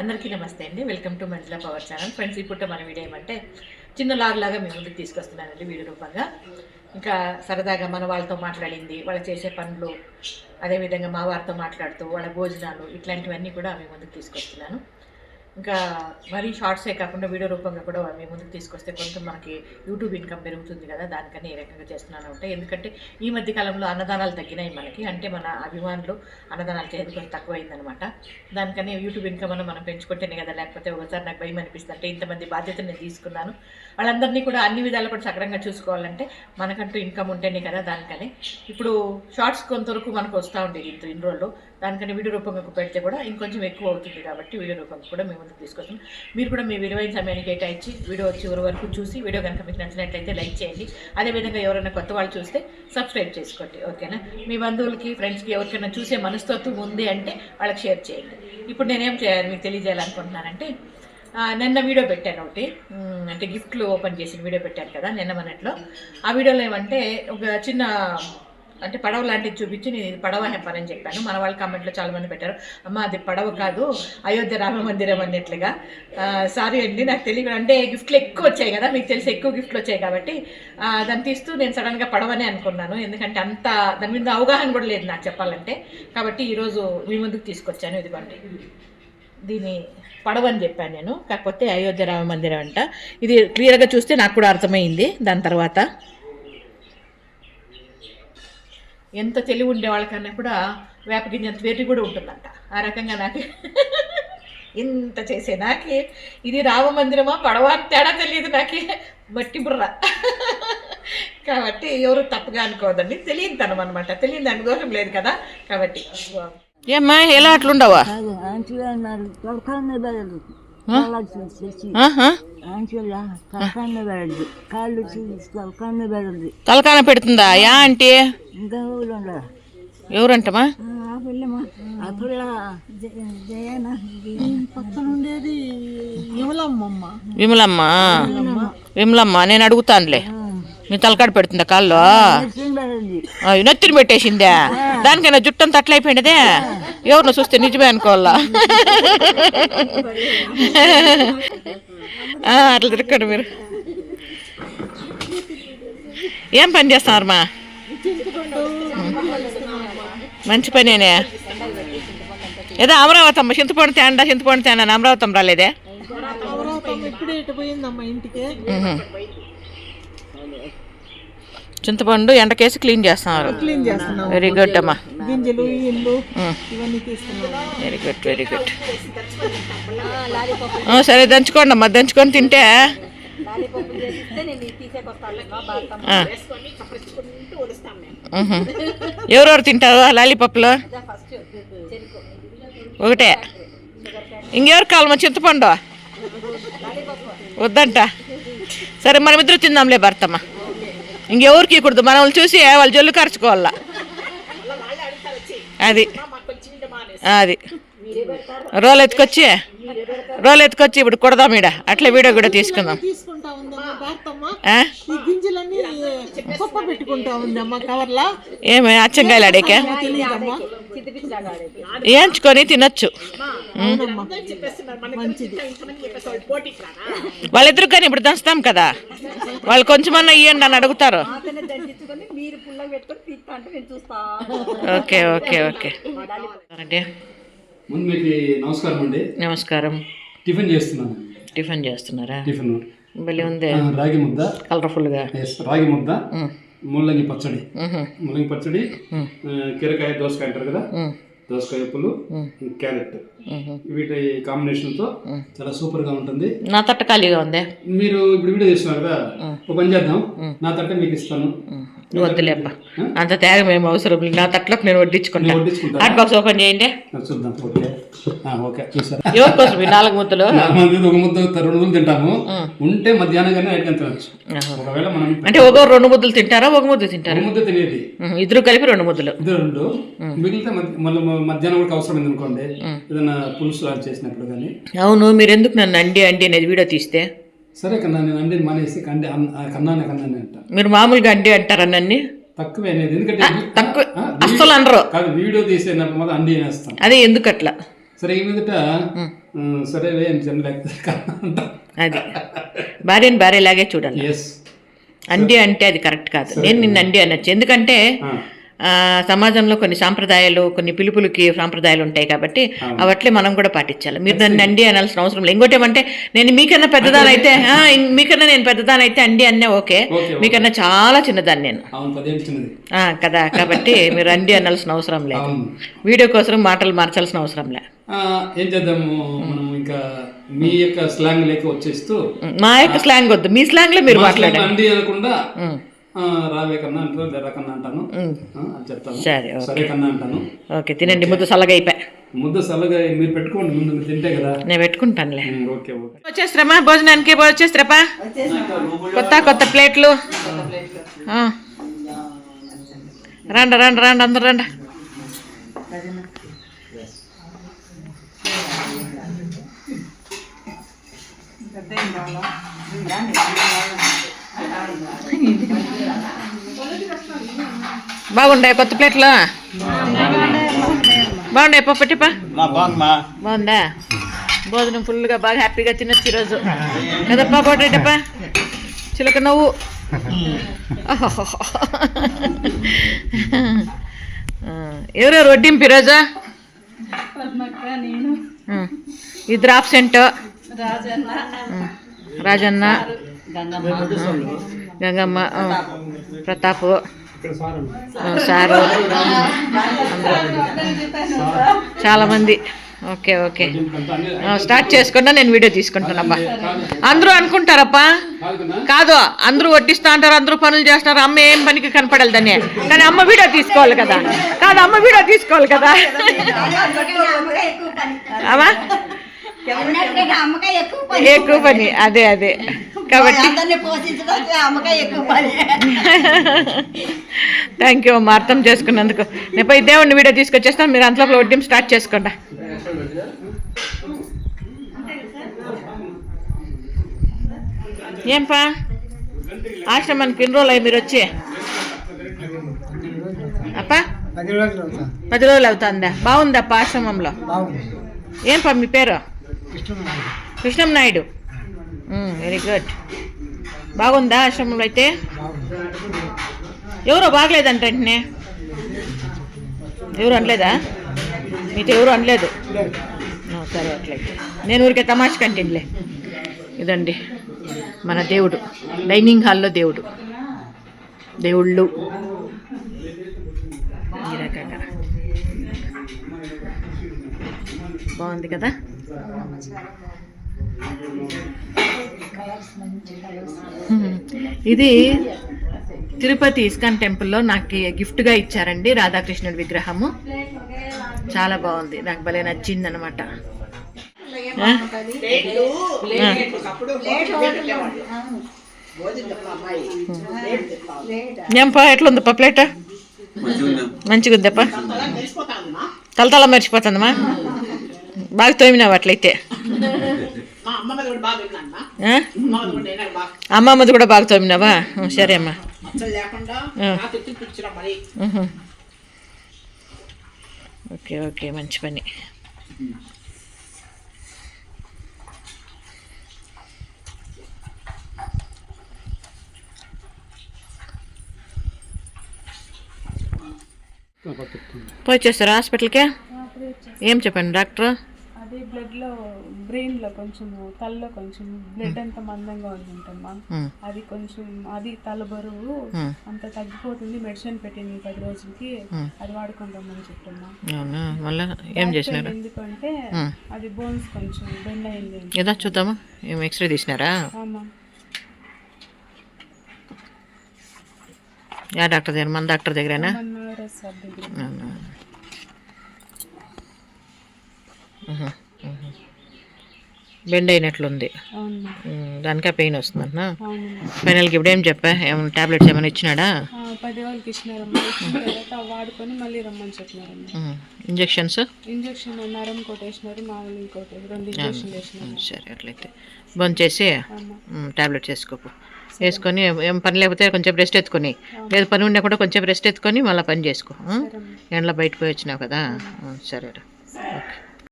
అందరికీ నమస్తే అండి. Welcome to Manjula power channel. Friends ఇప్పుడు మన వీడియో ఏమంటే చిన్న లాగ్ లాగా మేము ముందుకు తీసుకొస్తున్నానండి వీడియో రూపంగా. ఇంకా సరదాగా మన వాళ్ళతో మాట్లాడింది వాళ్ళు చేసే పనులు అదేవిధంగా మా వారితో మాట్లాడుతూ వాళ్ళ భోజనాలు ఇట్లాంటివన్నీ కూడా మేము ముందుకు తీసుకొస్తున్నాను. ఇంకా మరీ షార్ట్సే కాకుండా వీడియో రూపంగా కూడా మేము ముందుకు తీసుకొస్తే కొంచెం మనకి యూట్యూబ్ ఇన్కమ్ పెరుగుతుంది కదా దానికని ఈ రకంగా చేస్తున్నాను అంటే ఎందుకంటే ఈ మధ్య కాలంలో అన్నదానాలు తగ్గినాయి మనకి అంటే మన అభిమానులు అన్నదానాలు చేయడం కొంచెం తక్కువైందనమాట దానికని యూట్యూబ్ ఇన్కమ్ అన్న మనం పెంచుకుంటేనే కదా లేకపోతే ఒకసారి నాకు భయం అనిపిస్తుంది. అంటే ఇంతమంది బాధ్యత నేను తీసుకున్నాను. వాళ్ళందరినీ కూడా అన్ని విధాలు కూడా సక్రంగా చూసుకోవాలంటే మనకంటూ ఇన్కమ్ ఉంటేనే కదా దానికని. ఇప్పుడు షార్ట్స్ కొంతవరకు మనకు వస్తూ ఉండేది ఇంత ఇన్ని రోజులు. దానికని వీడియో రూపంగా పెడితే కూడా ఇంకొంచెం ఎక్కువ అవుతుంది కాబట్టి వీడియో రూపంగా కూడా మేము ముందుకు తీసుకొస్తాం మీరు కూడా మీ విలువైన సమయాన్ని కేటాయించి వీడియో చివరి వరకు చూసి వీడియో కనుక మీకు నచ్చినట్లయితే లైక్ చేయండి. అదేవిధంగా ఎవరైనా కొత్త వాళ్ళు చూస్తే సబ్స్క్రైబ్ చేసుకోండి. ఓకేనా? మీ బంధువులకి ఫ్రెండ్స్కి ఎవరికైనా చూసే మనస్తత్వం ఉంది అంటే వాళ్ళకి షేర్ చేయండి. ఇప్పుడు నేనేం చేయాలి మీకు తెలియజేయాలనుకుంటున్నానంటే నిన్న వీడియో పెట్టాను ఒకటి. అంటే గిఫ్ట్లు ఓపెన్ చేసిన వీడియో పెట్టాను కదా నిన్న మనట్లో ఆ వీడియోలో ఏమంటే ఒక చిన్న అంటే పడవ లాంటిది చూపించి నేను ఇది పడవ హెంపర్ అని చెప్పాను. మన వాళ్ళ కామెంట్లో చాలా మంది పెట్టారు. అమ్మ అది పడవ కాదు అయోధ్య రామ మందిరం అన్నట్లుగా. సారీ అండి నాకు తెలియదు అంటే గిఫ్ట్లు ఎక్కువ వచ్చాయి కదా మీకు తెలిసి ఎక్కువ గిఫ్ట్లు వచ్చాయి కాబట్టి. దాన్ని తీస్తూ నేను సడన్గా పడవనే అనుకున్నాను. ఎందుకంటే అంత దాని మీద అవగాహన కూడా లేదు నాకు చెప్పాలంటే. కాబట్టి ఈరోజు మీ ముందుకు తీసుకొచ్చాను ఇదిగోండి. దీని పడవ అని చెప్పాను నేను. కాకపోతే అయోధ్య రామ మందిరం అంట. ఇది క్లియర్గా చూస్తే నాకు కూడా అర్థమైంది. దాని తర్వాత ఎంత తెలివి ఉండే వాళ్ళకన్నా కూడా వేపగింజ అంత వేటి కూడా ఉంటుందంట. ఆ రకంగా నాకు ఇంత చేసే నాకే ఇది రామ మందిరమా పడవ అని తేడా తెలియదు నాకే. బట్టి బుర్ర. కాబట్టి ఎవరు తప్పుగా అనుకోవద్దండి. తెలియని తనం అనమాట తెలియని దాని దోషం లేదు కదా కాబట్టి. ఏమ్మా ఎలా అట్లుండవా? తలకాన పెడుతుందా? యా అంటే ఎవరంటమా విమలమ్మ విమలమ్మ. నేను అడుగుతానులే. మీ తలకాడ పెడుతుందా కాళ్ళు నెత్తిని పెట్టేసిందే? దానికైనా జుట్టంతా అట్లా అయిపోయినదే? ఎవరిని చూస్తే నిజమే అనుకోవాలా? అట్లా తిరగండి మీరు. ఏం పని చేస్తున్నారు మా? మంచి పనేనే? ఏదో అమరావతి అమ్మ చింతపండు తేండా చింతపండు తేండా అమరావతి రాలేదే? చింతపండు ఎండకేసి క్లీన్ చేస్తున్నారు. క్లీన్ చేస్తున్నాం. వెరీ గుడ్ అమ్మా. గింజలు ఇల్లు. ఇవన్నీ తీస్తున్నాం. వెరీ గుడ్ వెరీ గుడ్ సరే దంచుకోండి అమ్మా. దంచుకొని తింటే. ఎవరెవరు తింటారు ఆ లాలీపప్పులు ఒకటే. ఇంకెవరు కావాలమ్మా? చింతపండు. వద్దంట. సరే మనం ఇద్దరు తిందాంలే భర్తమ్మ. ఇంకెవరికి ఇకూడదు మనం వాళ్ళు చూసి వాళ్ళు జల్లు ఖర్చుకోవాలా అది. అది. రోల్ ఎత్తుకొచ్చి రోల్ ఎత్తుకొచ్చి ఇప్పుడు కొడదాం ఈడ. అట్లా వీడియో కూడా తీసుకుందాం. ఏమి అచ్చంకాయలు తెలియదమ్మా వేయించుకొని తినొచ్చు. వాళ్ళిద్దరు కానీ ఇప్పుడు దంచుతాం కదా? వాళ్ళు కొంచెమన్నా ఇవ్వండి అని అడుగుతారు. Okay okay okay. అంటే ముందు మీకు నమస్కారం అండి. నమస్కారం. టిఫిన్ చేస్తున్నాను. టిఫిన్ చేస్తున్నారా? టిఫిన్ భలే ఉంది. ఆ, రాగి ముద్ద. కలర్ఫుల్గా. రాగి ముద్ద ముల్లంగి పచ్చడి. ముల్లంగి పచ్చడి కీరకాయ దోసకాయ అంటారు కదా? దోసకాయ ఉప్పులు క్యారెట్. వీటి కాంబినేషన్తో చాలా సూపర్గా ఉంటుంది. నా తట్ట ఖాళీగా ఉంది? మీరు ఇప్పుడు వీడియో చేస్తున్నారు కదా ఒక పని చేద్దాం. నా తట్ట మీకు ఇస్తాను. ఉమ్, వద్దులేప్ప అంత త్యాగం ఏం అవసరం లేదు. నా తట్లోకి నేను నేను వడ్డించుకుంటా. వడ్డించుకుంటాను హాట్ బాక్స్ ఓపెన్ చేయండి. చూద్దాం ఓకే. చూసారా? ఎవరి కోసం నాలుగు ముద్దలు? నాలుగు ఒక ముద్ద రెండు ముద్దలు తింటాము. ఉంటే మధ్యాహ్నం కానీ కానీ తినచ్చు. ఒకవేళ మనం అంటే ఒక రెండు ముద్దలు తింటారా? ఒక ముద్ద తింటారా? ముద్ద తినేది. ఇద్దరు కలిపి రెండు ముద్దలు. ఇది రెండు. మిగిలితే మళ్ళీ మధ్యాహ్నం కూడా అవసరం అనుకోండి ఏదైనా పులుసు లాంటి చేసినప్పుడు కానీ. అవును మీరు ఎందుకు నన్ను అండి అండి అనేది వీడియో తీస్తే? సరే కన్నా నేను అండి మానేసి కండి అన్- ఆ కన్నానే కన్నానే అంట. మీరు మామూలుగా అండి అంటారా నన్ను? తక్కువే అనేది ఎందుకంటే తక్కువ అస్సలు అనరు. కాదు వీడియో తీసేటప్పుడు మాత్రం అండి అనేస్తాం. అదే ఎందుకు అట్లా సరే ఈ మీదట అంటాం. అది. భార్యని భార్యలాగే చూడాలి. ఎస్ అండి అంటే అది కరెక్ట్ కాదు. నేను నిన్ను అండి అనొచ్చు. ఎందుకంటే సమాజంలో కొన్ని సాంప్రదాయాలు కొన్ని పిలుపులకి సాంప్రదాయాలు ఉంటాయి కాబట్టి అవట్లే మనం కూడా పాటించాలి. మీరు నన్ను అండి అనాల్సిన అవసరం లేదు. ఇంకోటేమంటే నేను మీకన్నా పెద్దదానైతే మీకన్నా నేను పెద్దదానైతే అండి అన్నే ఓకే. మీకన్నా చాలా చిన్నదాన్ని నేను. కదా. కాబట్టి మీరు అండి అనాల్సిన అవసరం లేదు. వీడియో కోసం మాటలు మార్చాల్సిన అవసరం లే. ఆ, ఏం చేద్దాము? మనం ఇంకా మీ యొక్క స్లాంగ్ లేక వచ్చేస్తూ మా యొక్క స్లాంగ్ వద్దు. మీ స్లాంగ్లో మీరు మా మాట్లాడండి. అండి అనకుండా రావే కన్నా అంటారు లేరా కన్నా అంటాను. అని చెప్తాను. సరే కన్నా అంటాను. ఓకే తినండి ముద్దు చల్లగా అయిపోయి. ముద్ద చల్లగా మీరు పెట్టుకోండి ముందు మీరు తింటే కదా. నేను పెట్టుకుంటానులే. Okay okay. వచ్చేస్తారమ్మా భోజనానికి వచ్చేస్తారప్పా కొత్త కొత్త ప్లేట్లు. రండి రండి రండి అందరు రండి. బాగుండే కొత్త ప్లేట్లు? బాగుండే పప్పటిపా బాగుందా? భోజనం ఫుల్గా బాగా హ్యాపీగా తినొచ్చు ఈరోజు. కదప్పా కోటేటప్పా చిలక నవ్వు. ఆ, ఎవరెవరు వడ్డింపు ఈరోజు. ఇద్దరు ఆబ్సెంట్. రాజన్న. గంగమ్మ. ప్రతాప్. సారు. చాలా మంది ఓకే ఓకే. స్టార్ట్ చేసుకున్నా నేను వీడియో తీసుకుంటానబ్బా అందరూ అనుకుంటారప్పా? కాదు అందరూ వడ్డిస్తా అంటారు అందరూ పనులు చేస్తున్నారు అమ్మ ఏం పనికి కనపడాలి దాన్ని కానీ అమ్మ వీడియో తీసుకోవాలి కదా. కాదు అమ్మ వీడియో తీసుకోవాలి కదా. పని. ఎక్కువ పని. అదే అదే. కాబట్టి థ్యాంక్ యూ అమ్మ. అర్థం చేసుకున్నందుకు. నేను పోయి దేవుడిని వీడియో తీసుకొచ్చేస్తాను. మీరు అంతలోపల వడ్డీం స్టార్ట్ చేసుకోండి. ఏంపా? ఆశ్రమానికి ఎన్ని రోజులు అయ్యి మీరు వచ్చి? అప్పా? పది రోజులు అవుతుందా? బాగుందప్ప ఆశ్రమంలో? బాగుంది. ఏంపా మీ పేరు? కృష్ణం నాయుడు. వెరీ గుడ్ బాగుందా ఆశ్రమంలో అయితే? ఎవరో బాగలేదంట వెంటనే. ఎవరు అనలేదా? మీతో ఎవరు అనలేదు? సరే అట్లయితే నేను ఊరికే తమాష కంటిన్లే ఇదండి మన దేవుడు. డైనింగ్ హాల్లో దేవుడు. దేవుళ్ళు. ఈ రకంగా. బాగుంది కదా? Hmm. ఇది తిరుపతి ఇస్కాన్ టెంపుల్లో నాకు గిఫ్ట్గా ఇచ్చారండి రాధాకృష్ణుడి విగ్రహము. చాలా బాగుంది. నాకు భలే నచ్చింది అనమాట hmm. ఏంపా ఎట్లుందప్పా ప్లేట్? మంచిగా ఉందప్పా తలతల మర్చిపోతుందమ్మా బాగా తోమినావు అట్లయితే. అమ్మమ్మది కూడా బాగా తోమినావా? సరే అమ్మా. ఓకే ఓకే మంచి పని. పోయి చేస్తారా హాస్పిటల్కే? ఏం చెప్పండి డాక్టర్? బ్రెయిన్లో కొంచెం తలలో కొంచెం బ్లడ్ అంత మందంగా ఉంటుందమ్మా. అది కొంచెం అది తల బరువు. అంత తగ్గిపోతుంది. మెడిసిన్ పెట్టింది పది రోజులకి. అది వాడుకొని రమ్మని చెప్తున్నా. ఏం చేసినారు? ఎందుకంటే. అది బోన్స్ కొంచెం బెండ్ అయింది. ఏదా చూద్దామా? ఏం ఎక్స్రే తీసినారా? యా డాక్టర్ దగ్గర మన డాక్టర్ దగ్గరేనా మన్నాడు సార్ దగ్గర అవునా. ఉహు, ఉహు. బెండ్ అయినట్లుంది. దానికే పెయిన్ వస్తుందన్నా అవును. ఫైనల్కి ఇప్పుడు ఏం చెప్పా? ఏమైనా టాబ్లెట్స్ ఏమైనా ఇచ్చినాడా? ఆ, పది రోజులకి ఇచ్చినారమ్మా. ఇచ్చిన తర్వాత వాడుకొని మళ్ళీ రమ్మని చెప్పినారమ్మా. ఇంజెక్షన్స్? ఇంజక్షన్ నరం కొట్టేసినారు మామూలు ఇంకోటి రెండు ఇంజక్షన్ వేసినారు. సరే అట్లయితే. బంద్ చేసి టాబ్లెట్స్ వేసుకోపు వేసుకొని ఏం పని లేకపోతే కొంచెం రెస్ట్ ఎత్తుకొని. లేదు పని ఉన్నా కూడా కొంచెం రెస్ట్ ఎత్తుకొని మళ్ళీ పని చేసుకో ఆ? సరే ఎండలో బయట పోయి వచ్చినావు కదా? ఆ, సరేరా. ఓకే.